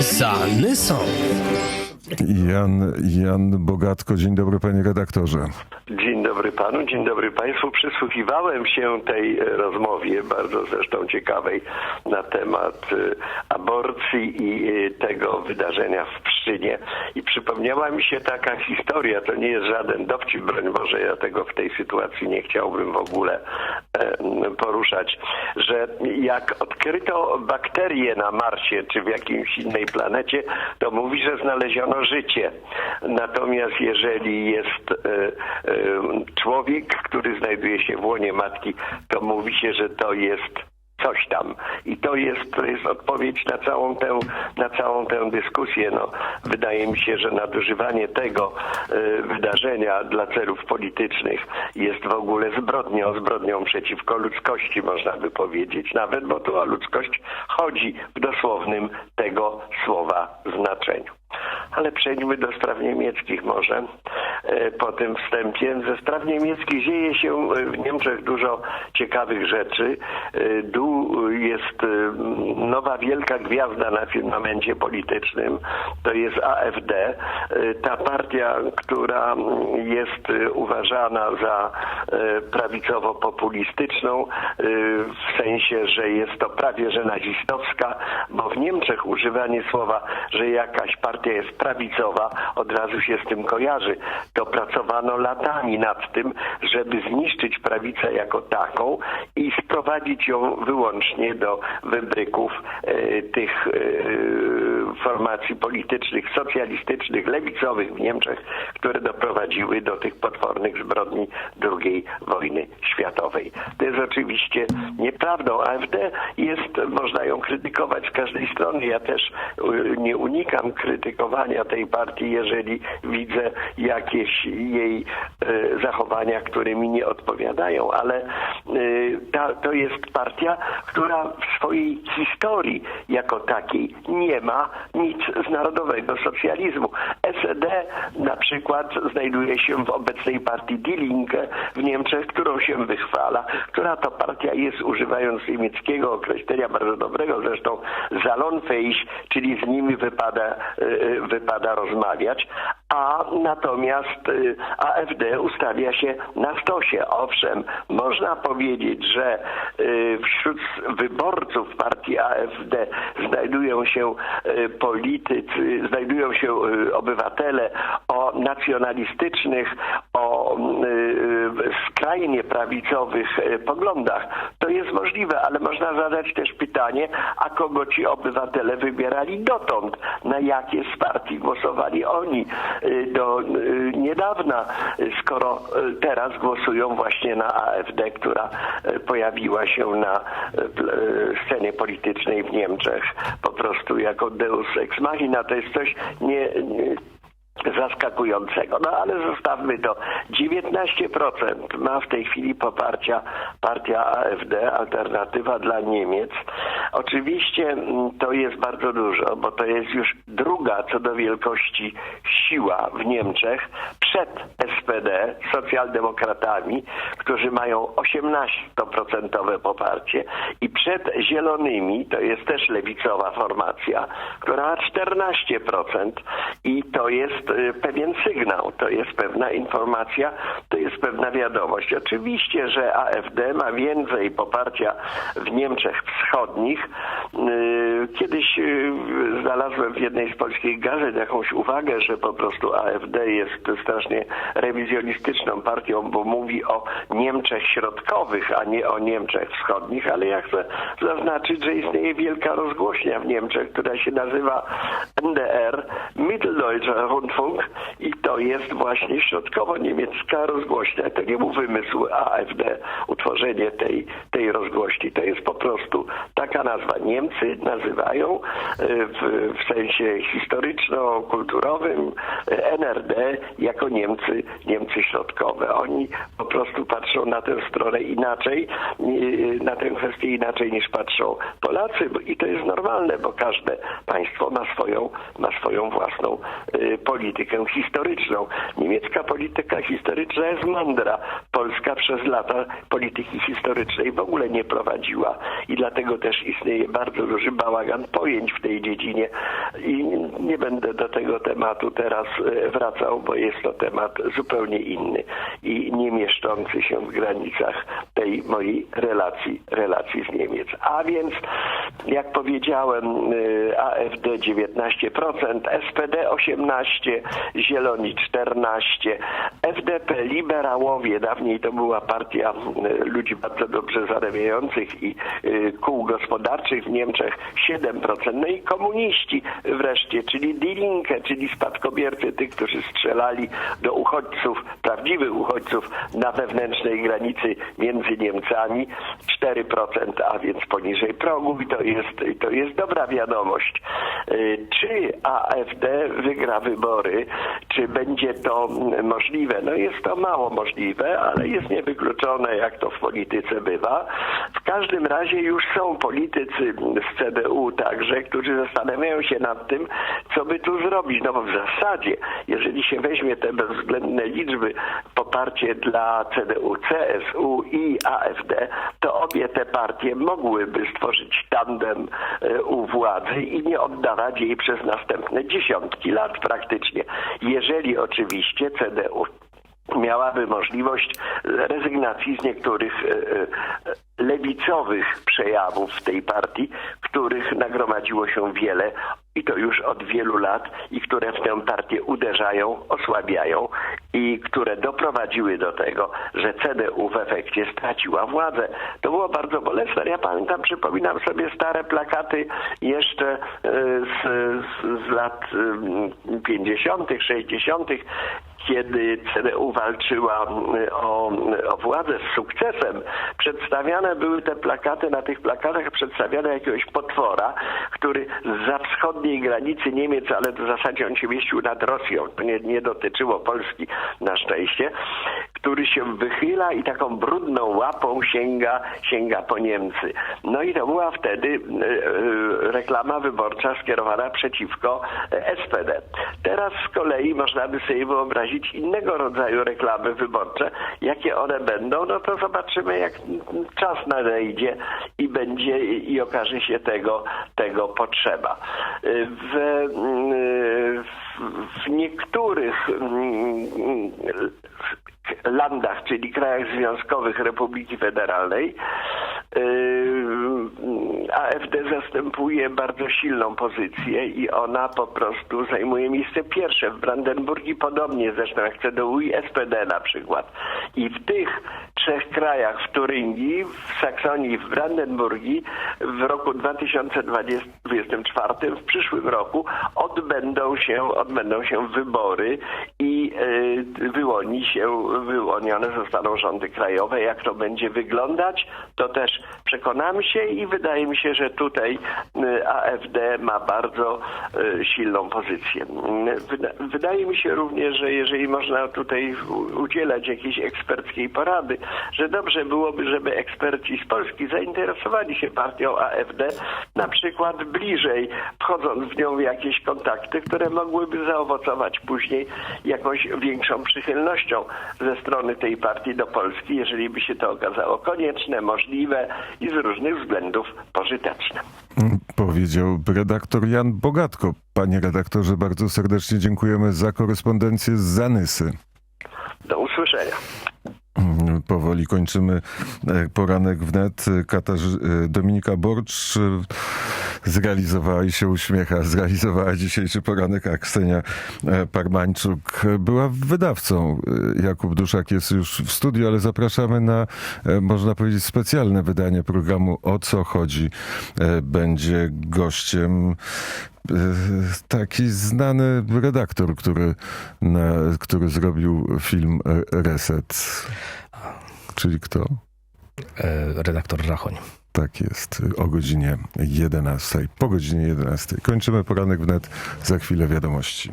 za Nysą. Jan, Jan Bogatko, dzień dobry panie redaktorze. Dzień dobry panu, dzień dobry państwu. Przysłuchiwałem się tej e, rozmowie, bardzo zresztą ciekawej, na temat e, aborcji i e, tego wydarzenia w Pszczynie. I przypomniała mi się taka historia, to nie jest żaden dowcip, broń Boże, ja tego w tej sytuacji nie chciałbym w ogóle poruszać, że jak odkryto bakterie na Marsie czy w jakimś innej planecie, to mówi, że znaleziono życie. Natomiast jeżeli jest e, e, człowiek, który znajduje się w łonie matki, to mówi się, że to jest coś tam. I to jest, to jest odpowiedź na całą tę, na całą tę dyskusję. No, wydaje mi się, że nadużywanie tego e, wydarzenia dla celów politycznych jest w ogóle zbrodnią, zbrodnią przeciwko ludzkości, można by powiedzieć. Nawet, bo tu o ludzkość chodzi w dosłownym tego słowa znaczeniu. Ale przejdźmy do spraw niemieckich może po tym wstępie. Ze spraw niemieckich dzieje się e, w Niemczech dużo ciekawych rzeczy. E, Du jest e, nowa wielka gwiazda na firmamencie politycznym. To jest AfD. E, Ta partia, która jest e, uważana za e, prawicowo-populistyczną e, w sensie, że jest to prawie że nazistowska, bo w Niemczech używanie słowa, że jakaś partia jest prawicowa, od razu się z tym kojarzy. To pracowano latami nad tym, żeby zniszczyć prawicę jako taką i sprowadzić ją wyłącznie do wybryków e, tych e, formacji politycznych, socjalistycznych, lewicowych w Niemczech, które doprowadziły do tych potwornych zbrodni II wojny światowej. To jest oczywiście nieprawdą. AfD jest, można ją krytykować z każdej strony. Ja też y, nie unikam krytykowania tej partii, jeżeli widzę jakieś jej y, zachowania, które mi nie odpowiadają, ale y, ta, to jest partia, która w swojej historii jako takiej nie ma nic z narodowego socjalizmu. SED na przykład znajduje się w obecnej partii Die Linke w Niemczech, którą się wychwala, która to partia jest, używając niemieckiego określenia bardzo dobrego, zresztą Salonfähig, czyli z nimi wypada, y, wypada rozmawiać, a natomiast y, AfD ustawia się na stosie. Owszem, można powiedzieć, że y, wśród wyborców partii AfD znajdują się y, politycy, znajdują się y, obywatele o nacjonalistycznych, o y, skrajnie prawicowych y, poglądach. To jest możliwe, ale można zadać też pytanie, a kogo ci obywatele wybierali dotąd? Na jakie z partii głosowali oni y, do y, niedawna, skoro teraz głosują właśnie na AfD, która pojawiła się na scenie politycznej w Niemczech po prostu jako deus ex machina. To jest coś nie zaskakującego. No ale zostawmy to. 19% ma w tej chwili poparcia partia AfD, alternatywa dla Niemiec. Oczywiście mm, to jest bardzo dużo, bo to jest już druga co do wielkości siła w Niemczech przed SPD, socjaldemokratami, którzy mają 18% poparcie i przed Zielonymi, to jest też lewicowa formacja, która ma 14% i to jest y, pewien sygnał, to jest pewna informacja, to jest pewna wiadomość. Oczywiście, że AfD ma więcej poparcia w Niemczech wschodnich. Y, Kiedyś y, znalazłem w jednej z polskich gazet jakąś uwagę, że po prostu AfD jest strasznie rewizjonistyczną partią, bo mówi o Niemczech środkowych, a nie o Niemczech wschodnich, ale ja chcę zaznaczyć, że istnieje wielka rozgłośnia w Niemczech, która się nazywa NDR, Mitteldeutscher Rundfunk i to jest właśnie środkowo-niemiecka rozgłośnia. To nie był wymysł AfD, utworzenie tej, tej rozgłośni. To jest po prostu taka nazwa. Niemcy nazywają e, w, w sensie historyczno-kulturowym e, NRD jako Niemcy, Niemcy środkowe. Oni po prostu patrzą na tę stronę inaczej, e, na tę kwestię inaczej niż patrzą Polacy i to jest normalne, bo każde państwo ma swoją, ma swoją własną politykę historyczną. Niemiecka polityka historyczna jest mądra. Polska przez lata polityki historycznej w ogóle nie prowadziła i dlatego też istnieje bardzo duży bałagan bałagan pojęć w tej dziedzinie i nie będę do tego tematu teraz e, wracał, bo jest to temat zupełnie inny i nie mieszczący się w granicach tej mojej relacji, relacji z Niemiec. A więc, jak powiedziałem, AfD 19%, SPD 18%, Zieloni 14%, FDP, liberałowie, dawniej to była partia e, ludzi bardzo dobrze zarabiających i e, kół gospodarczych w Niemczech 7%. No i komuniści wreszcie, czyli Die Linke, czyli spadkobiercy tych, którzy strzelali do uchodźców, prawdziwych uchodźców na wewnętrznej granicy między Niemcami 4%, a więc poniżej progu i to jest, i to jest dobra wiadomość. Y, Czy AfD wygra wybory, czy będzie to możliwe? No jest to mało możliwe, ale jest niewykluczone, jak to w polityce bywa. W każdym razie już są politycy z CDU także, którzy zastanawiają się nad tym, co by tu zrobić. No bo w zasadzie, jeżeli się weźmie te bezwzględne liczby, poparcie dla CDU, CSU i AfD, to obie te partie mogłyby stworzyć e, u władzy i nie oddawać jej przez następne dziesiątki lat praktycznie. Jeżeli oczywiście CDU miałaby możliwość rezygnacji z niektórych e, e, lewicowych przejawów tej partii, których nagromadziło się wiele i to już od wielu lat i które w tę partię uderzają, osłabiają i które doprowadziły do tego, że CDU w efekcie straciła władzę. To było bardzo bolesne. Ja pamiętam, przypominam sobie stare plakaty jeszcze e, z, z, z lat e, 50., 60., kiedy CDU walczyła y, o, o władzę z sukcesem, przedstawiane były te plakaty, na tych plakatach przedstawiano jakiegoś potwora, który za wschodniej granicy Niemiec, ale w zasadzie on się mieścił nad Rosją, to nie, nie dotyczyło Polski na szczęście, który się wychyla i taką brudną łapą sięga, sięga po Niemcy. No i to była wtedy y, y, reklama wyborcza skierowana przeciwko SPD. Teraz z kolei można by sobie wyobrazić innego rodzaju reklamy wyborcze. Jakie one będą, no to zobaczymy jak czas nadejdzie i będzie i okaże się tego, tego potrzeba. W, w, w niektórych mm, landach, czyli krajach związkowych Republiki Federalnej, yy, AfD zastępuje bardzo silną pozycję i ona po prostu zajmuje miejsce pierwsze. W Brandenburgii podobnie zresztą jak CDU i SPD na przykład. I w tych trzech krajach, w Turyngii, w Saksonii w Brandenburgii w roku 2024, w przyszłym roku odbędą się, odbędą się wybory i yy, wyłoni się, wyłonione zostaną rządy krajowe. Jak to będzie wyglądać, to też przekonamy się i wydaje mi się, że tutaj y, AfD ma bardzo y, silną pozycję. Wyda- Wydaje mi się również, że jeżeli można tutaj udzielać jakiejś eksperckiej porady, że dobrze byłoby, żeby eksperci z Polski zainteresowali się partią AfD, na przykład bliżej, wchodząc w nią w jakieś kontakty, które mogłyby zaowocować później jakąś większą przychylnością ze strony tej partii do Polski, jeżeli by się to okazało konieczne, możliwe i z różnych względów pożyteczne. Powiedział redaktor Jan Bogatko. Panie redaktorze, bardzo serdecznie dziękujemy za korespondencję z Zanysy. Do usłyszenia. Powoli kończymy e, poranek wnet. Katarzy- e, Dominika Borcz e, zrealizowała i się uśmiecha. Zrealizowała dzisiejszy poranek, a Ksenia Parmańczuk była wydawcą. Jakub Duszak jest już w studiu, ale zapraszamy na, można powiedzieć, specjalne wydanie programu O co chodzi. Będzie gościem taki znany redaktor, który, na, który zrobił film Reset. Czyli kto? e, redaktor Rachoń. Tak jest, o godzinie 11. Po godzinie 11. Kończymy poranek wnet, za chwilę wiadomości.